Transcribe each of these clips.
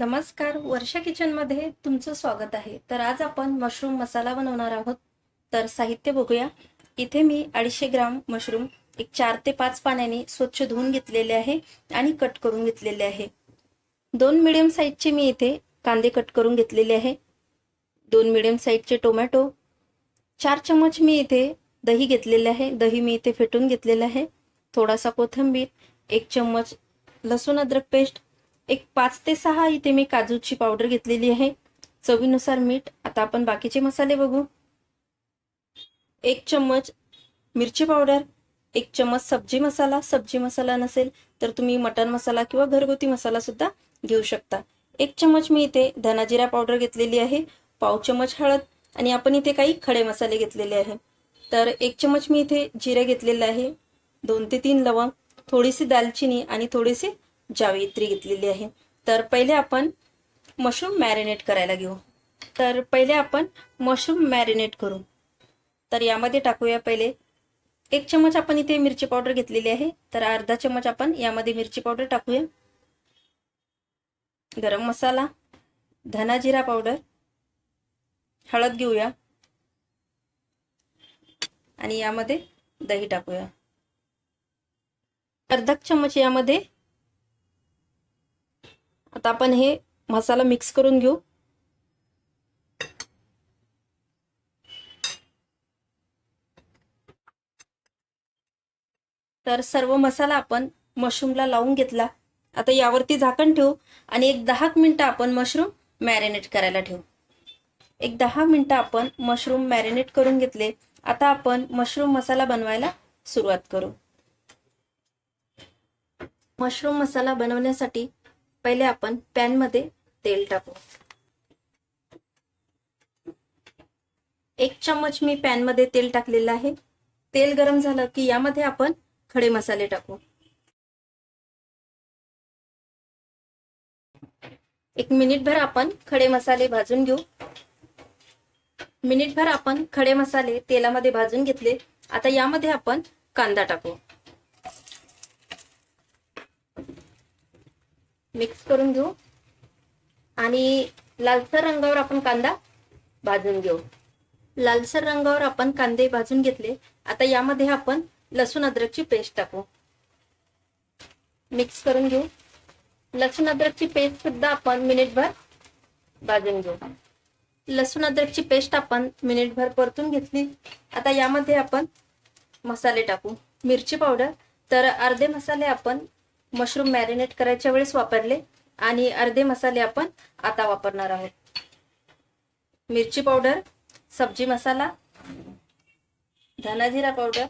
नमस्कार. वर्षा किचनमध्ये तुमचं स्वागत आहे. तर आज आपण मशरूम मसाला बनवणार आहोत. तर साहित्य बघूया. इथे मी अडीचशे ग्राम मशरूम एक चार ते पाच पाण्याने स्वच्छ धुवून घेतलेले आहे आणि कट करून घेतलेले आहे. दोन मिडियम साईजचे मी इथे कांदे कट करून घेतलेले आहे. दोन मिडियम साईजचे टोमॅटो चार चमच मी इथे दही घेतलेले आहे. दही मी इथे फेटून घेतलेलं आहे. थोडासा कोथिंबीर एक चम्मच लसूण अद्रक पेस्ट एक पाच ते सहा इथे मी काजूची पावडर घेतलेली आहे. चवीनुसार मीठ. आता आपण बाकीचे मसाले बघू. एक चम्मच मिरची पावडर एक चम्मच सब्जी मसाला. सब्जी मसाला नसेल तर तुम्ही मटन मसाला किंवा घरगुती मसाला सुद्धा घेऊ शकता. एक चम्मच मी इथे धनाजिरा पावडर घेतलेली आहे. पाव चम्मच हळद आणि आपण इथे काही खडे मसाले घेतलेले आहे. तर एक चम्मच मी इथे जिरे घेतलेले आहे. दोन ते तीन लवंग थोडीशी दालचिनी आणि थोडीशी जावित्री घेतलेली आहे. तर पहिले आपण मशरूम मॅरिनेट करायला घेऊ. तर पहिले आपण मशरूम मॅरिनेट करू. तर यामध्ये टाकूया पहिले. एक चमच आपण इथे मिरची पावडर घेतलेली आहे. तर अर्धा चमच आपण यामध्ये मिरची पावडर टाकूया. गरम मसाला धना जिरा पावडर हळद घेऊया. आणि यामध्ये दही टाकूया. अर्धा चमच यामध्ये आता आपण हे मसाला मिक्स करून घेऊ. तर सर्व मसाला आपण मशरूमला लावून घेतला. आता यावरती झाकण ठेवू आणि एक दहा मिनिटं आपण मशरूम मॅरिनेट करायला ठेवू. एक दहा मिनिटं आपण मशरूम मॅरिनेट करून घेतले. आता आपण मशरूम मसाला बनवायला सुरुवात करू. मशरूम मसाला बनवण्यासाठी पहिले आपण पॅनमध्ये तेल टाकू. एक चम्मच मी पॅनमध्ये तेल टाकलेलं आहे. तेल गरम झालं की यामध्ये आपण खडे मसाले टाकू. एक मिनिटभर आपण खडे मसाले भाजून घेऊ. मिनिटभर आपण खडे मसाले तेलामध्ये भाजून घेतले. आता यामध्ये आपण कांदा टाकू. मिक्स करून घेऊ. आणि लालसर रंगावर आपण कांदा भाजून घेऊ. लालसर रंगावर आपण कांदे भाजून घेतले. आता यामध्ये आपण लसूण अद्रकची पेस्ट टाकू. मिक्स करून घेऊ. लसूण अद्रकची पेस्ट सुद्धा आपण मिनिटभर भाजून घेऊ. लसूण अद्रकची पेस्ट आपण मिनिटभर परतून घेतली. आता यामध्ये आपण मसाले टाकू. मिरची पावडर. तर अर्धे मसाले आपण मशरूम मॅरिनेट करायच्या वेळेस वापरले आणि अर्धे मसाले आपण आता वापरणार आहोत. मिरची पावडर सब्जी मसाला धनाजिरा पावडर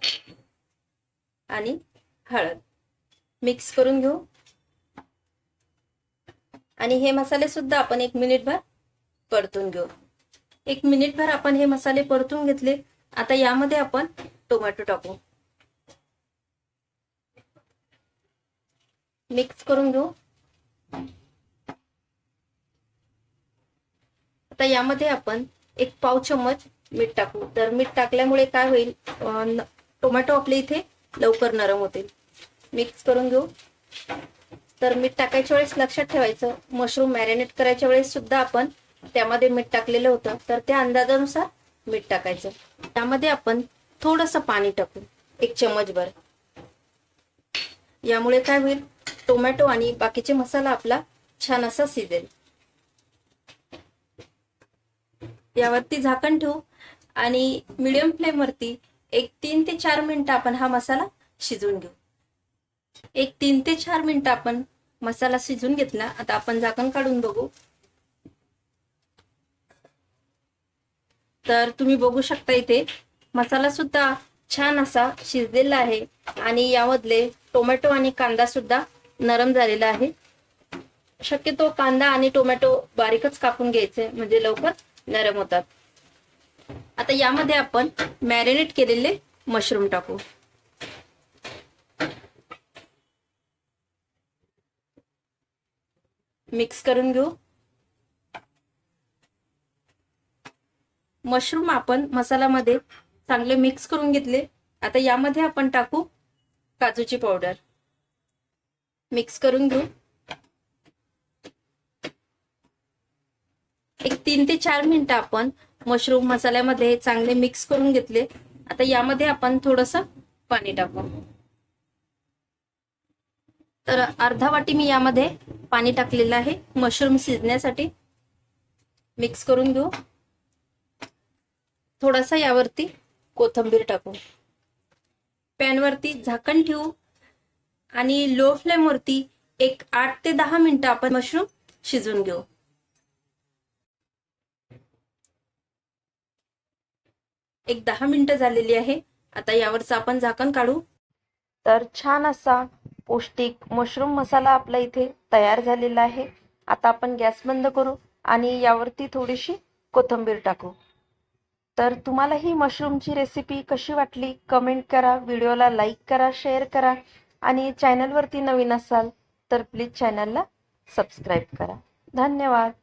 आणि हळद. मिक्स करून घेऊ. आणि हे मसाले सुद्धा आपण एक मिनिटभर परतून घेऊ. एक मिनिटभर आपण हे मसाले परतून घेतले. आता यामध्ये आपण टोमॅटो टाकू. मिक्स करून घेऊ. आता यामध्ये आपण एक पाव चम्मच मीठ टाकू. तर मीठ टाकल्यामुळे काय होईल टोमॅटो आपले इथे लवकर नरम होतील. मिक्स करून घेऊ. तर मीठ टाकायच्या वेळेस लक्षात ठेवायचं. मशरूम मॅरिनेट करायच्या वेळेस सुद्धा आपण त्यामध्ये मीठ टाकलेलं होतं. तर त्या अंदाजानुसार मीठ टाकायचं. त्यामध्ये आपण थोडस पाणी टाकू. एक चम्मचभर. यामुळे काय होईल टोमॅटो आणि बाकीचे मसाला आपला छान असा शिजेल. यावरती झाकण ठेवू आणि मिडियम फ्लेमवरती एक तीन ते चार मिनिटं आपण हा मसाला शिजवून घेऊ. एक तीन ते चार मिनिटं आपण मसाला शिजून घेतला. आता आपण झाकण काढून बघू. तर तुम्ही बघू शकता इथे मसाला सुद्धा छान असा शिजलेला आहे आणि यामधले टोमॅटो आणि कांदा सुद्धा नरम झालेला आहे. शक्यतो कांदा आणि टोमॅटो बारीकच कापून घ्यायचे म्हणजे लवकर नरम होतात. आता यामध्ये आपण मॅरिनेट केलेले मशरूम टाकू. मिक्स करून घेऊ. मशरूम आपण मसाल्यामध्ये चांगले मिक्स करून घेतले. आता यामध्ये आपण टाकू काजूची पावडर मिक्स करून घेऊ. एक तीन ते चार मिनिटं आपण मशरूम मसाल्यामध्ये चांगले मिक्स करून घेतले. आता यामध्ये आपण थोडस पाणी टाकू. तर अर्धा वाटी मी यामध्ये पाणी टाकलेलं आहे. मशरूम शिजण्यासाठी मिक्स करून घेऊ. थोडासा यावरती कोथंबीर टाकू. पॅनवरती झाकण ठेवू. आणि लो फ्लेमवरती एक आठ ते दहा मिनिटं आपण मशरूम शिजून घेऊ. एक दहा मिनिटं झालेली आहे. आता यावरचं आपण झाकण काढू. तर छान असा पौष्टिक मशरूम मसाला आपला इथे तयार झालेला आहे. आता आपण गॅस बंद करू आणि यावरती थोडीशी कोथिंबीर टाकू. तर तुम्हाला ही मशरूमची रेसिपी कशी वाटली? कमेंट करा व्हिडिओला लाईक करा शेअर करा. आणि चॅनलवरती नवीन असाल तर प्लीज चॅनलला सबस्क्राईब करा. धन्यवाद.